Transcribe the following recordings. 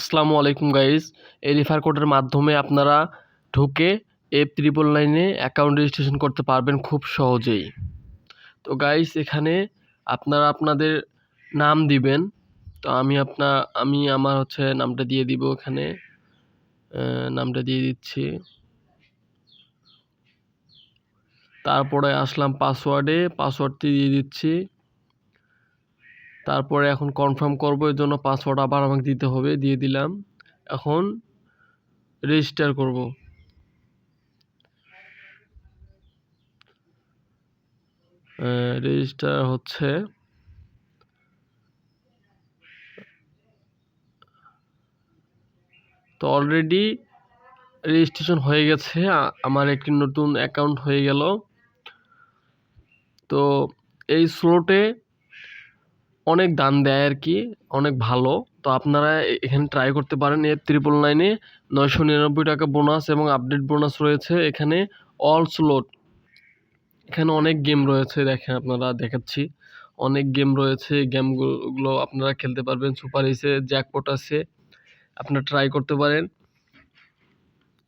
আসসালামু আলাইকুম গাইজ এই রেফার কোডের মাধ্যমে আপনারা ঢুকে এফ ত্রিপল নাইনে অ্যাকাউন্ট রেজিস্ট্রেশন করতে পারবেন খুব সহজেই। তো গাইজ এখানে আপনারা আপনাদের নাম দিবেন। তো, আমি আপনার আমি আমার হচ্ছে নামটা দিয়ে দিব এখানে। নামটা দিয়ে দিচ্ছি। তারপরে আসলাম পাসওয়ার্ডে পাসওয়ার্ডটি দিয়ে দিচ্ছি। তারপরে এখন কনফার্ম করব এর জন্য পাসওয়ার্ড আবার আমাকে দিতে হবে, দিয়ে দিলাম। এখন রেজিস্টার করব। রেজিস্টার হচ্ছে। তো অলরেডি রেজিস্ট্রেশন হয়ে গেছে আমার একটি নতুন অ্যাকাউন্ট হয়ে গেল। তো এই স্লোটে অনেক দান দেয় আর কি, অনেক ভালো। তো আপনারা এখানে ট্রাই করতে পারেন। এর ত্রিপল নাইনে নয়শো নিরানব্বই টাকা বোনাস এবং আপডেট বোনাস রয়েছে এখানে অল স্লোট এখানে অনেক গেম রয়েছে, দেখেন আপনারা দেখাচ্ছি। অনেক গেম রয়েছে গেমগুলো আপনারা খেলতে পারবেন। সুপার এসে জ্যাকপট আছে, আপনারা ট্রাই করতে পারেন।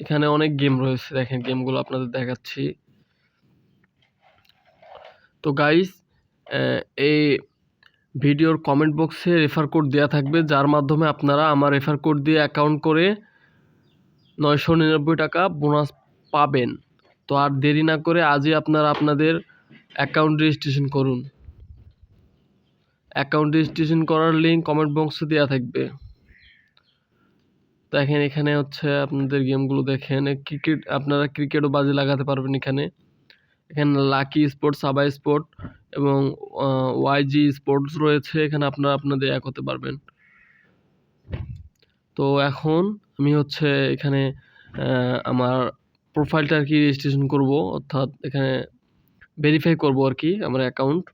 এখানে অনেক গেম রয়েছে, দেখেন গেমগুলো আপনাদের দেখাচ্ছি। তো গাইস এই ভিডিওর কমেন্ট বক্সে রেফার কোড দেওয়া থাকবে, যার মাধ্যমে আপনারা আমার রেফার কোড দিয়ে অ্যাকাউন্ট করে নয়শো নিরানব্বই টাকা বোনাস পাবেন। তো আর দেরি না করে আজই আপনারা আপনাদের অ্যাকাউন্ট রেজিস্ট্রেশন করুন। অ্যাকাউন্ট রেজিস্ট্রেশন করার লিঙ্ক কমেন্ট বক্সে দেওয়া থাকবে। দেখেন এখানে হচ্ছে আপনাদের গেমগুলো দেখেন ক্রিকেট আপনারা ক্রিকেটও বাজে লাগাতে পারবেন এখানে। এখানে লাকি স্পোর্টস সাবাই স্পোর্ট এবং ওয়াইজি স্পোর্টস রয়েছে। এখানে আপনারা আপনাদের এক হতে পারবেন। তো এখন আমি হচ্ছে এখানে আমার প্রোফাইলটা আর কি রেজিস্ট্রেশন করব। অর্থাৎ এখানে ভেরিফাই করব আর কি আমার অ্যাকাউন্ট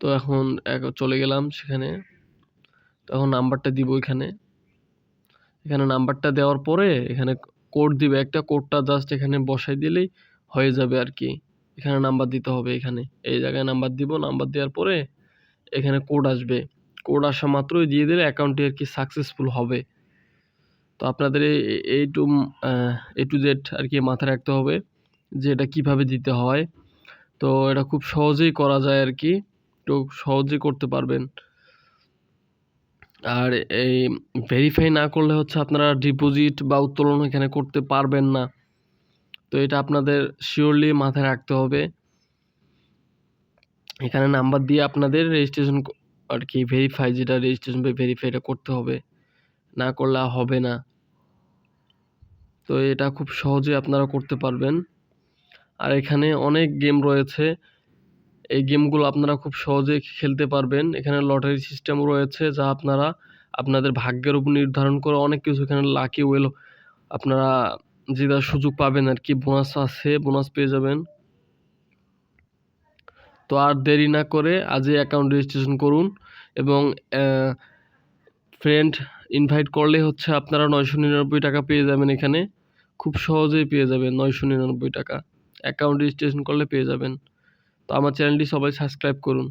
তো এখন চলে গেলাম সেখানে। তো এখন নাম্বারটা দিব এখানে। এখানে নাম্বারটা দেওয়ার পরে এখানে কোড দিবে। একটা কোডটা জাস্ট এখানে বসাই দিলেই হয়ে যাবে আর কি এখানে নাম্বার দিতে হবে, এখানে। এই জায়গায় নাম্বার দিব নাম্বার দেওয়ার পরে এখানে কোড আসবে। কোড আসা মাত্রই দিয়ে দিলে অ্যাকাউন্টটি আর কি সাকসেসফুল হবে। তো আপনাদের এই টু এ টু জেড আর কি মাথায় রাখতে হবে যে এটা কীভাবে দিতে হয়। তো এটা খুব সহজেই করা যায় আর কি তো সহজেই করতে পারবেন। আর এই ভেরিফাই না করলে হচ্ছে আপনারা ডিপোজিট বা উত্তোলন এখানে করতে পারবেন না। তো এটা আপনাদের শিওরলি মাথায় রাখতে হবে। এখানে নাম্বার দিয়ে আপনাদের রেজিস্ট্রেশন আর কি ভেরিফাই যেটা রেজিস্ট্রেশন ভেরিফাইটা করতে হবে। না করলে হবে না। তো এটা খুব সহজে আপনারা করতে পারবেন। আর এখানে অনেক গেম রয়েছে। এই গেমগুলো আপনারা খুব সহজে খেলতে পারবেন। এখানে লটারি সিস্টেম রয়েছে যা আপনারা আপনাদের ভাগ্যের উপর নির্ধারণ করে অনেক কিছু এখানে লাকি ওয়েল আপনারা যেটা সুযোগ পাবেন আর কি বোনাস আছে বোনাস পেয়ে যাবেন। তো আর দেরি না করে আজই অ্যাকাউন্ট রেজিস্ট্রেশন করুন এবং ফ্রেন্ড ইনভাইট করলে হচ্ছে আপনারা নয়শো নিরানব্বই টাকা পেয়ে যাবেন এখানে। খুব সহজেই পেয়ে যাবেন নয়শো নিরানব্বই টাকা। অ্যাকাউন্ট রেজিস্ট্রেশন করলে পেয়ে যাবেন। তো আমার চ্যানেলটি সবাই সাবস্ক্রাইব করুন।